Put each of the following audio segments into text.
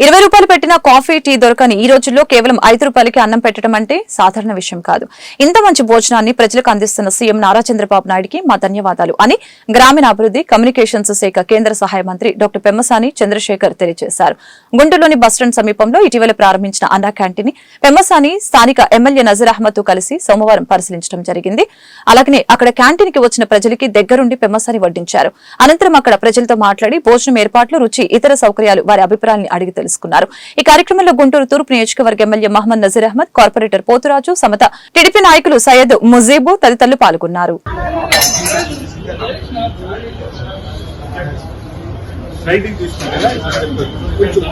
ఇరవై రూపాయలు పెట్టిన కాఫీ టీ దొరకని ఈ రోజుల్లో కేవలం ఐదు రూపాయలకి అన్నం పెట్టడం అంటే సాధారణ విషయం కాదు. ఇంత మంచి భోజనాన్ని ప్రజలకు అందిస్తున్న సీఎం నారా చంద్రబాబు నాయుడికి మా ధన్యవాదాలు అని గ్రామీణాభివృద్ధి కమ్యూనికేషన్స్ శాఖ కేంద్ర సహాయ మంత్రి డాక్టర్ పెమ్మసాని చంద్రశేఖర్ తెలియజేశారు. గుంటూరులోని బస్టాండ్ సమీపంలో ఇటీవల ప్రారంభించిన అన్నా క్యాంటీన్ పెమ్మసాని స్థానిక ఎమ్మెల్యే నజీర్ అహ్మద్తో కలిసి సోమవారం పరిశీలించడం జరిగింది. అలాగనే అక్కడ క్యాంటీన్కి వచ్చిన ప్రజలకి దగ్గరుండి పెమ్మసాని వడ్డించారు. అనంతరం అక్కడ ప్రజలతో మాట్లాడి భోజనం ఏర్పాట్లు రుచి ఇతర సౌకర్యాలు వారి అభిప్రాయాన్ని అడిగి తెలుసుకున్నారు ఈ కార్యక్రమంలో గుంటూరు తూర్పు నియోజకవర్గ MLA Mohammed Nazeer Ahmed corporator Poturaju Samatha TDP నాయకులు సయ్యద్ ముజీబు తదితరులు పాల్గొన్నారు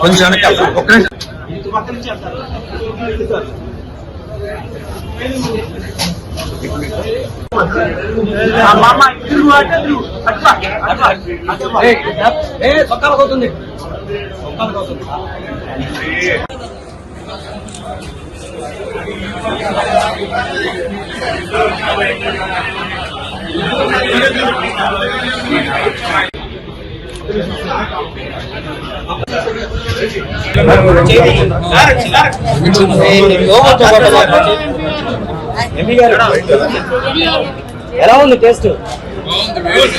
కొంచెం వెనక ఒక్క నిమిషం. ఏయ్, ఏయ్, సొక్కాలకు అవుతుంది సొక్కాలకు అవుతుంది ఎలా ఉంది టేస్ట్? టేబుల్స్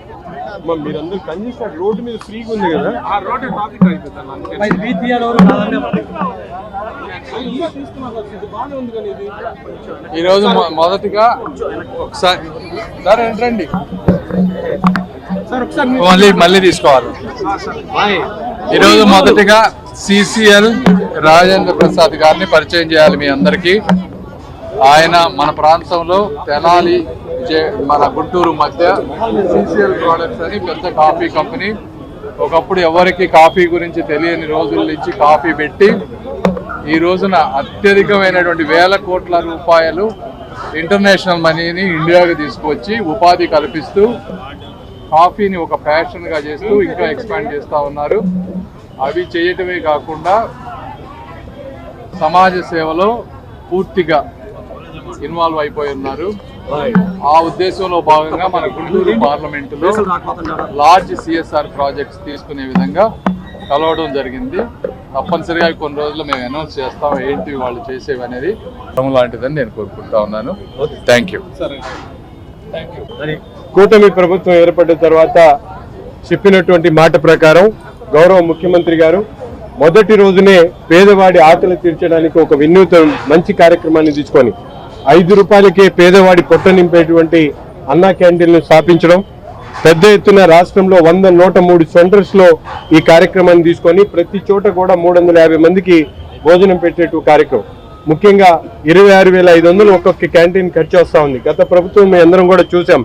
మీరందరూ కనీసం రోడ్డు మీద ఫ్రీగా ఉంది కదా. ఆ రోడ్డు ట్రాఫిక్ ఇది ఈరోజు మొదటిగా ఒకసారి సరే రండి సార్ ఒకసారి మళ్ళీ మళ్ళీ తీసుకోవాలి. ఈరోజు మొదటిగా సిసిఎల్ రాజేంద్ర ప్రసాద్ గారిని పరిచయం చేయాలి మీ అందరికీ. ఆయన మన ప్రాంతంలో తెనాలి మన గుంటూరు మధ్య సిసిఎల్ ప్రోడక్ట్స్ అని పెద్ద కాఫీ కంపెనీ. ఒకప్పుడు ఎవరికి కాఫీ గురించి తెలియని రోజుల నుంచి కాఫీ పెట్టి ఈ రోజున అత్యధికమైనటువంటి వేల కోట్ల రూపాయలు ఇంటర్నేషనల్ మనీని ఇండియాకి తీసుకొచ్చి ఉపాధి కల్పిస్తూ కాఫీని ఒక ఫ్యాషన్గా చేస్తూ ఇంకా ఎక్స్పాండ్ చేస్తూ ఉన్నారు. అవి చేయటమే కాకుండా సమాజ సేవలో పూర్తిగా ఇన్వాల్వ్ అయిపోయి ఉన్నారు. ఆ ఉద్దేశంలో భాగంగా మన గుంటూరు పార్లమెంటులో లార్జ్ సిఎస్ఆర్ ప్రాజెక్ట్స్ తీసుకునే విధంగా కలవడం జరిగింది. తప్పనిసరిగా కొన్ని రోజులు మేము అనౌన్స్ చేస్తాం ఏంటి వాళ్ళు చేసేవి అనేది. లాంటిదని నేను కోరుకుంటా ఉన్నాను. థ్యాంక్ యూ కూటమి ప్రభుత్వం ఏర్పడిన తర్వాత చెప్పినటువంటి మాట ప్రకారం గౌరవ ముఖ్యమంత్రి గారు మొదటి రోజునే పేదవాడి ఆకలి తీర్చడానికి ఒక వినూత మంచి కార్యక్రమాన్ని తీసుకొని ఐదు రూపాయలకే పేదవాడి పొట్ట నింపేటువంటి అన్నా క్యాంటీన్లు స్థాపించడం పెద్ద ఎత్తున రాష్ట్రంలో వంద నూట మూడు సెంటర్స్లో ఈ కార్యక్రమాన్ని తీసుకొని ప్రతి చోట కూడా మూడు వందల యాభై మందికి భోజనం పెట్టేటు కార్యక్రమం. ముఖ్యంగా ఇరవై ఆరు వేల ఐదు వందలు ఒక్కొక్క క్యాంటీన్ ఖర్చు వస్తూ ఉంది. గత ప్రభుత్వం మేము అందరం కూడా చూసాం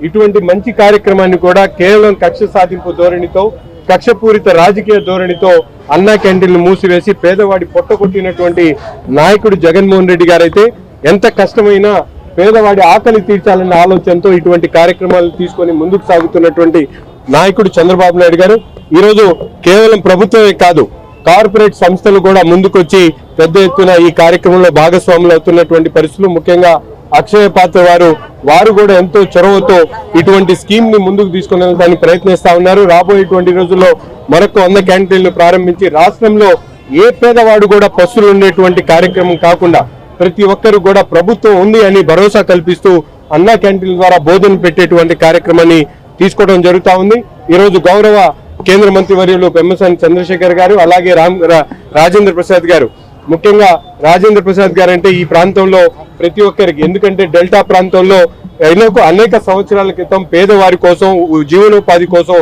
ఇటువంటి మంచి కార్యక్రమాన్ని కూడా కేవలం కక్ష సాధింపు ధోరణితో కక్షపూరిత రాజకీయ ధోరణితో అన్నా క్యాంటీన్లు మూసివేసి పేదవాడి పొట్ట కొట్టినటువంటి నాయకుడు జగన్మోహన్ రెడ్డి గారైతే ఎంత కష్టమైనా పేదవాడి ఆకలి తీర్చాలన్న ఆలోచనతో ఇటువంటి కార్యక్రమాలు తీసుకొని ముందుకు సాగుతున్నటువంటి నాయకుడు చంద్రబాబు నాయుడు గారు. ఈరోజు కేవలం ప్రభుత్వమే కాదు కార్పొరేట్ సంస్థలు కూడా ముందుకొచ్చి పెద్ద ఎత్తున ఈ కార్యక్రమంలో భాగస్వాములు అవుతున్నటువంటి పరిస్థితులు. ముఖ్యంగా అక్షయ పాత్ర వారు వారు కూడా ఎంతో చొరవతో ఇటువంటి స్కీమ్ని ముందుకు తీసుకునే దాన్ని ప్రయత్నిస్తా ఉన్నారు. రాబోయేటువంటి రోజుల్లో మరొక వంద క్యాంటీన్లు ప్రారంభించి రాష్ట్రంలో ఏ పేదవాడు కూడా పస్తులు ఉండేటువంటి కార్యక్రమం కాకుండా ప్రతి ఒక్కరు కూడా ప్రభుత్వం ఉంది అని భరోసా కల్పిస్తూ అన్నా క్యాంటీన్ ద్వారా బోధన పెట్టేటువంటి కార్యక్రమాన్ని తీసుకోవడం జరుగుతా ఉంది. ఈరోజు గౌరవ కేంద్ర మంత్రి వర్యులు పెమ్మసాని చంద్రశేఖర్ గారు అలాగే రామ్ రా- రాజేంద్ర ప్రసాద్ గారు. ముఖ్యంగా రాజేంద్ర ప్రసాద్ గారు అంటే ఈ ప్రాంతంలో ప్రతి ఒక్కరికి ఎందుకంటే డెల్టా ప్రాంతంలో ఎన్నో అనేక సంవత్సరాల క్రితం పేదవారి కోసం జీవనోపాధి కోసం